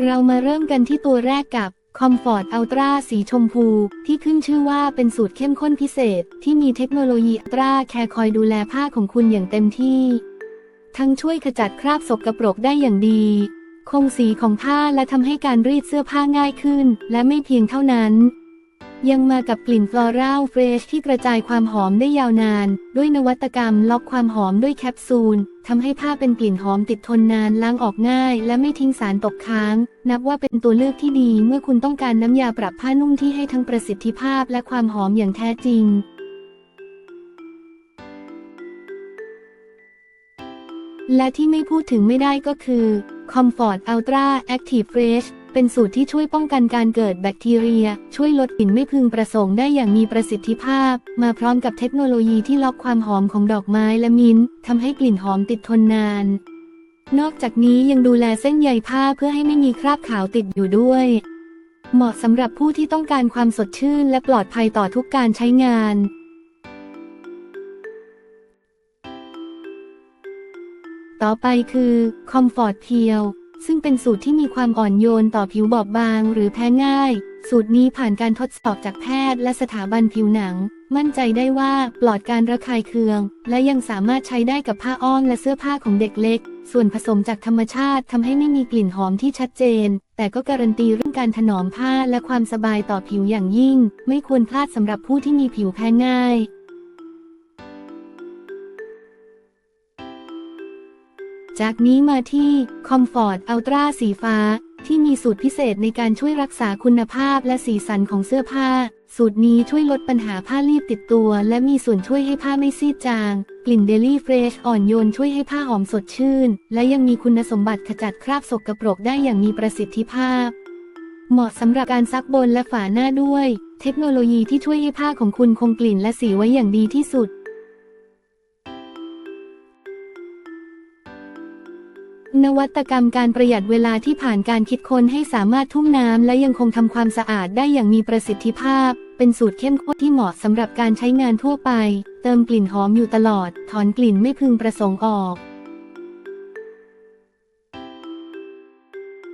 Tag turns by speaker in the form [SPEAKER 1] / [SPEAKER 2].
[SPEAKER 1] เรามาเริ่มกันที่ตัวแรกกับคอมฟอร์ดอัลตร้าสีชมพู ที่ขึ้นชื่อว่าเป็นสูตรเข้มข้นพิเศษ ที่มีเทคโนโลยีอัลตราแคร์คอยดูแลผ้าของคุณอย่างเต็มที่ ทั้งช่วยขจัดคราบสกปรกได้อย่างดี คงสีของผ้าและทำให้การรีดเสื้อผ้าง่ายขึ้น และไม่เพียงเท่านั้น ยังมากับกลิ่นฟลอรัลเฟรชที่กระจายความหอมได้ยาวนาน ด้วยนวัตกรรมล็อกความหอมด้วยแคปซูลทำให้ผ้าเป็นกลิ่นหอมติดทนนานล้างออกง่าย และไม่ทิ้งสารตกค้าง นับว่าเป็นตัวเลือกที่ดีเมื่อคุณต้องการน้ำยาปรับผ้านุ่มที่ให้ทั้งประสิทธิภาพและความหอมอย่างแท้จริงและที่ไม่พูดถึงไม่ได้ก็คือ Comfort Ultra Active Fresh เป็นสูตรที่ช่วยป้องกันการเกิดแบคทีเรีย ช่วยลดกลิ่นไม่พึงประสงค์ได้อย่างมีประสิทธิภาพ มาพร้อมกับเทคโนโลยีที่ล็อกความหอมของดอกไม้และมิ้นท์ทำให้กลิ่นหอมติดทนนาน นอกจากนี้ยังดูแลเส้นใยผ้าเพื่อให้ไม่มีคราบขาวติดอยู่ด้วย เหมาะสำหรับผู้ที่ต้องการความสดชื่นและปลอดภัยต่อทุกการใช้งานต่อไปคือ Comfort Peel ซึ่งเป็นสูตรที่มีความอ่อนโยนต่อผิวบอบบาง หรือแพ้ง่าย สูตรนี้ผ่านการทดสอบจากแพทย์และสถาบันผิวหนัง มั่นใจได้ว่าปลอดการระคายเคือง และยังสามารถใช้ได้กับผ้าอ้อมและเสื้อผ้าของเด็กเล็ก ส่วนผสมจากธรรมชาติทำให้ไม่มีกลิ่นหอมที่ชัดเจน แต่ก็การันตีเรื่องการถนอมผ้าและความสบายต่อผิวอย่างยิ่ง ไม่ควรพลาดสำหรับผู้ที่มีผิวแพ้ง่าย จากนี้มาที่ Comfort Ultra สีฟ้า ที่มีสูตรพิเศษในการช่วยรักษาคุณภาพและสีสันของเสื้อผ้า สูตรนี้ช่วยลดปัญหาผ้ารีบติดตัว และมีส่วนช่วยให้ผ้าไม่ซีดจาง กลิ่น Daily Fresh อ่อนโยนช่วยให้ผ้าหอมสดชื่น และยังมีคุณสมบัติขจัดคราบสกปรกได้อย่างมีประสิทธิภาพ เหมาะสำหรับการซักบนและฝาหน้าด้วย เทคโนโลยีที่ช่วยให้ผ้าของคุณคงกลิ่นและสีไว้อย่างดีที่สุด นวัตกรรมการประหยัดเวลาที่ผ่านการคิดค้นให้สามารถทุ่งน้ำและยังคงทำความสะอาดได้อย่างมีประสิทธิภาพ เป็นสูตรเข้มข้นที่เหมาะสำหรับการใช้งานทั่วไป เติมกลิ่นหอมอยู่ตลอด ถอนกลิ่นไม่พึงประสงค์ออก